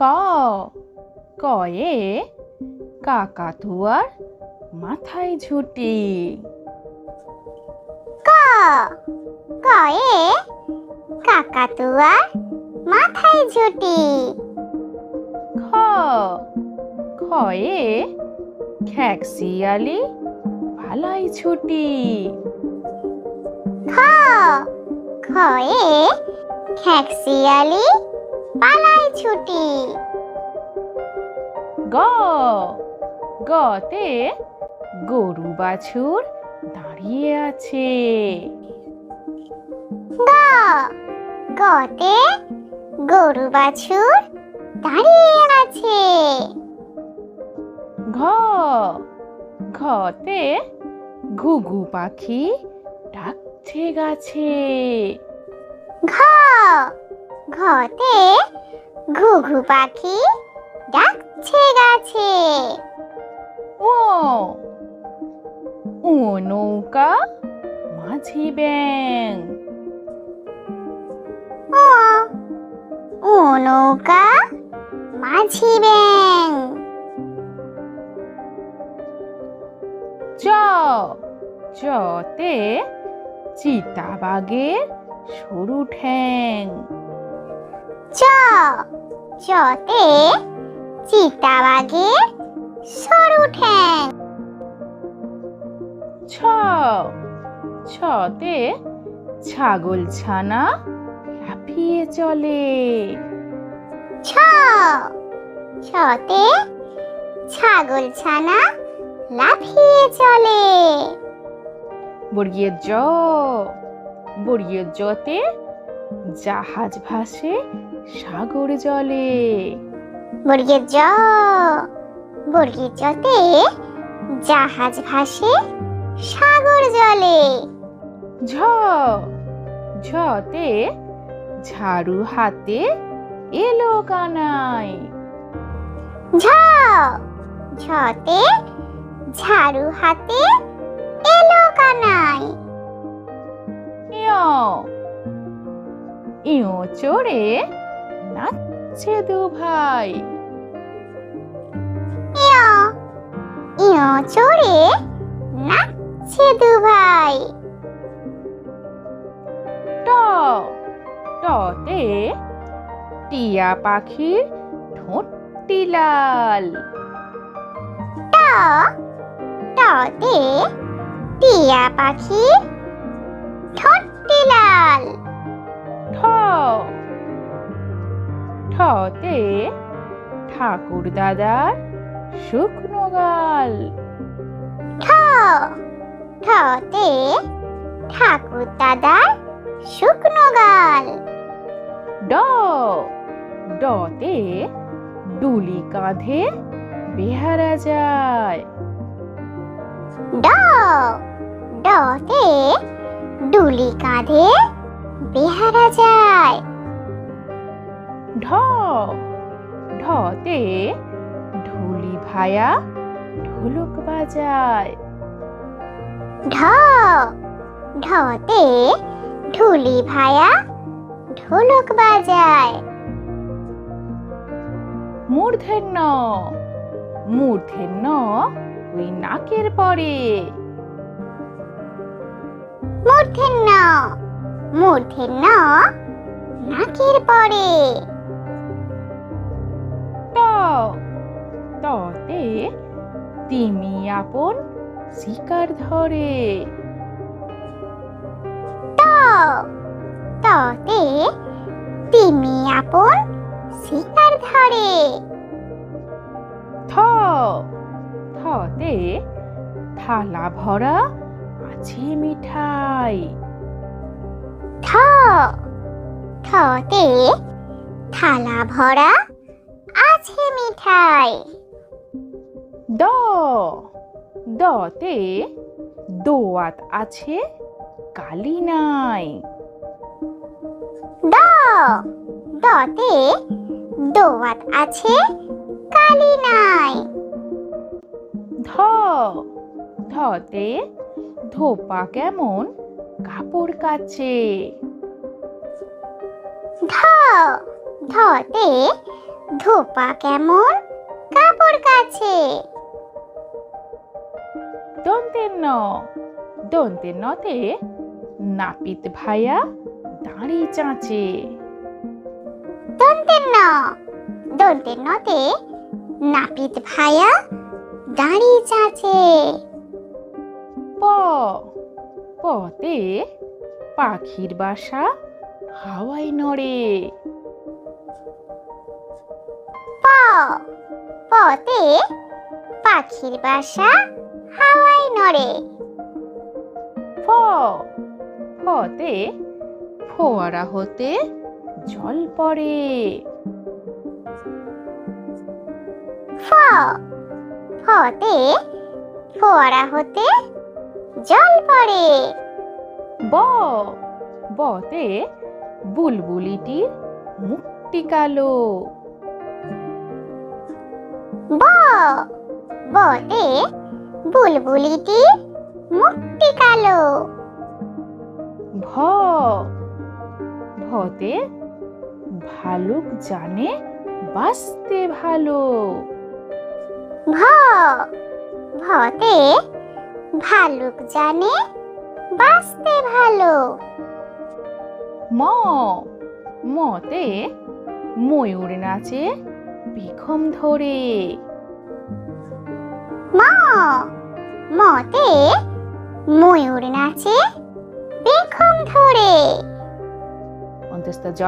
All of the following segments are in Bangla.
ক কয়ে কাকাতুয়ার মাথায় ঝুটি। ক কয়ে কাকাতুয়ার মাথায় ঝুটি। খ খয়ে খ্যাকশিয়ালি পালাই ছুটি। খ খয়ে খ্যাকশিয়ালি পালায় ছুটি। গ। গতে গরু বাছুর দাঁড়িয়ে আছে। গ। গতে গরু বাছুর দাঁড়িয়ে আছে। ঘ। ঘতে ঘুঘু পাখি ডাকছে গাছে। ঘ। ঘতে ঘুঘু পাখি ডাকছে গাছে। ও ও নৌকা মাঝি ব্যাং। ও ও নৌকা মাঝি ব্যাং। চ চতে চিতাবাগের সরু ঠ্যাং। চ। চতে চিতাবাঘের সরু ঠ্যাং ছ। ছতে ছাগল ছানা লাফিয়ে চলে। ছ। ছতে ছাগল ছানা লাফিয়ে চলে। বর্গীয় জ। বর্গীয় জতে জাহাজ ভাসে সাগর জলে। বর্গের জ বর্গের জতে জাহাজ ভাসে সাগর জলে। ঝ ঝতে ঝাড়ু হাতে এলো কানাই ঝ ঝতে ঝাড়ু হাতে এলো কানাই ইয় ইয় চড়ে নাচছে দু ভাই। ইয় চড়ে নাচছে দু ভাই। ট টতে টিয়া পাখির ঠোঁটটি লাল। ট টতে টিয়া পাখি ঠোঁটটি লাল। ঠ ঠতে ঠাকুর দাদার শুকনো গাল। ঠ ঠতে ঠাকুর দাদার শুকনো গাল। ড। ডতে ডুলি কাঁধে বেহারা যায়। ড। ডতে ডুলি কাঁধে বেহারা যায়। ঢ ঢতে ঢুলি ভায়া ঢোলক বাজায়। ঢ ঢতে ঢুলি ভায়া ঢোলক বাজায়। মূর্ধন্য মূর্ধন্য ওই নাকের পরে। মূর্ধন্য মূর্ধন্য নাকের পরে। ত ততে তিমি আপন শিকার ধরে। ত ততে তিমি আপন শিকার ধরে। থ থতে থালা ভরা আছে মিঠাই। থ থতে থালা ভরা আছে মিঠাই। দ। দতে দোয়াত আছে কালি নাই। দ। দতে দোয়াত আছে কালি নাই। ধ। ধতে ধোপা কেমন কাপড় কাচে। ধ ধতে ধোপা কেমন? কাপড় কাছে দন্তের ন দন্তের নতে নাপিত ভাইয়া দাঁড়ি চাঁচে। দন্তের ন দন্তের নতে নাপিত ভাইয়া দাঁড়ি চাচে। প পতে পাখির বাসা হাওয়ায় নড়ে। প পতে পাখির বাসা হাওয়ায় নড়ে। ফ ফতে ফোয়ারা হতে জল পড়ে। ফ ফতে ফোয়ারা হতে জল পড়ে। ব বতে বুলবুলিটির মুখটি কালো। ব বতে বুলবুলিটি মুক্তি কালো। ভ ভতে ভালুক জানে বাঁচতে ভালো। ভ ভতে ভালুক জানে বাঁচতে ভালো। ম মতে ময়ূর নাচে বিখম ধরে। ম মতে ময়ূর নাচে বেখম ধরে। অন্তস্থ জ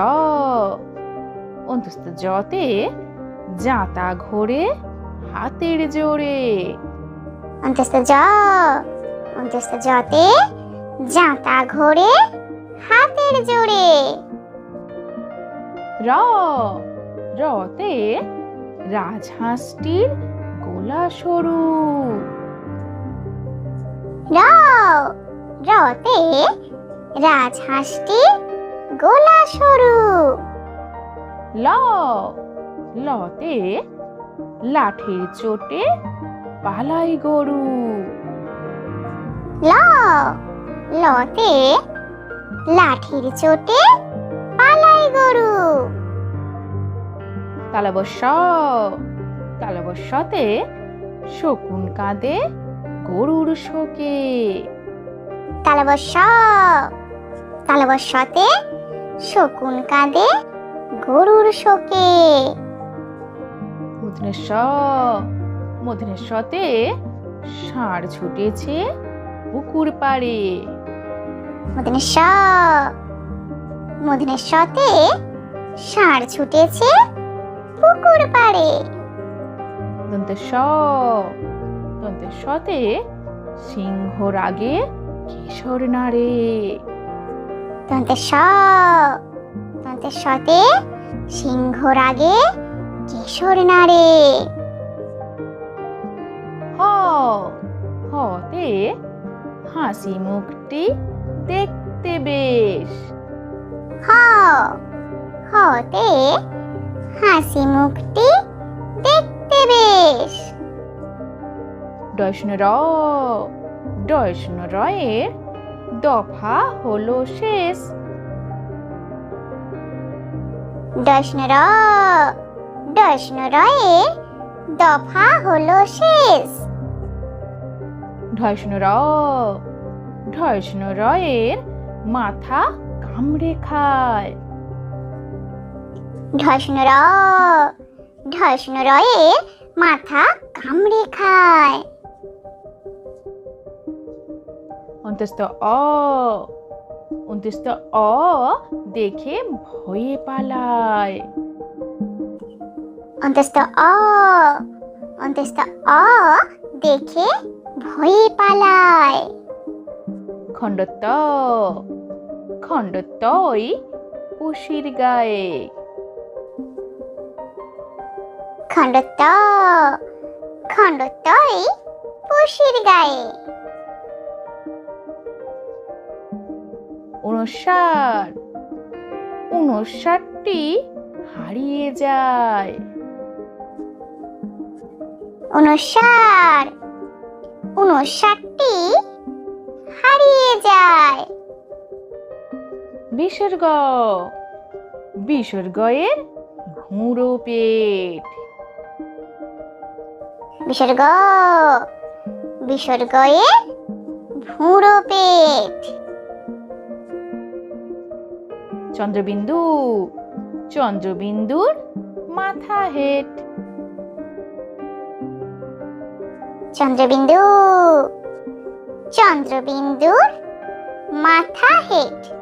অন্তস্থ জতে জাঁতা ঘোরে হাতের জোরে। অন্তস্থ জ। অন্তস্থ জতে জাঁতা ঘোরে হাতের জোরে। র রতে রাজহাঁসটির গোলা সরু। র রতে রাজহাঁসটি গোলা সরু। ল লতে লাঠির চোটে পালাই গরু। ল লতে লাঠির চোটে পালাই গরু। তালবস্য তালবস্যতে শকুন কাঁদে গরুর শোকে। তালবস্য তালবস্যতে শকুন কাঁদে গরুর শোকে। মধুনেশ্ব মধুনেশ্বতে ষাঁড় ছুটেছে পুকুর পাড়ে। মদিনেশ মদিনেশ্বতে ষাঁড় ছুটেছে পুকুর পাড়ে। দন্তেশ্ব দন্তেশ্বতে সিংহ রাগে কিশোর নাড়ে। দন্তেশ দন্তেশ্বতে সিংহ রাগে কিশোর নাড়ে। হতে হাসি মুখটি দেখতে বেশ। হ হতে হাসি মুখটি দেখতে বেশ। ডয়ষ্ণ র ডয়ষ্ণ রয়ের দফা হলো শেষ। দর্শন র দর্শন রয়ে দফা হলো শেষ। ঢয়ষ্ণ র ঢয়ষ্ণ রয়ের মাথা কামড়ে খায়। ধর্ষণ র ধর্ষণ রয়ে মাথা কামড়ে খায়। অন্তস্থ অ অন্তস্থ অ দেখে ভয়ে পালায়। অন্তস্থ অ অন্তস্থ অ দেখে ভয়ে পালায়। খণ্ডত খণ্ডতই উশির গায়ে। খণ্ডত খণ্ডতই পুষির গায়ে। উনষাট উনষাটটি হারিয়ে যায়। উনষাট উনষাটটি হারিয়ে যায়। বিসর্গ। বিসর্গয়ের ভুঁড়ো পেট। বিসর্গ। বিসর্গয়ে ভুঁড়ো পেট। চন্দ্রবিন্দু। চন্দ্রবিন্দুর মাথা হেট। চন্দ্রবিন্দু। চন্দ্রবিন্দুর মাথা হেট।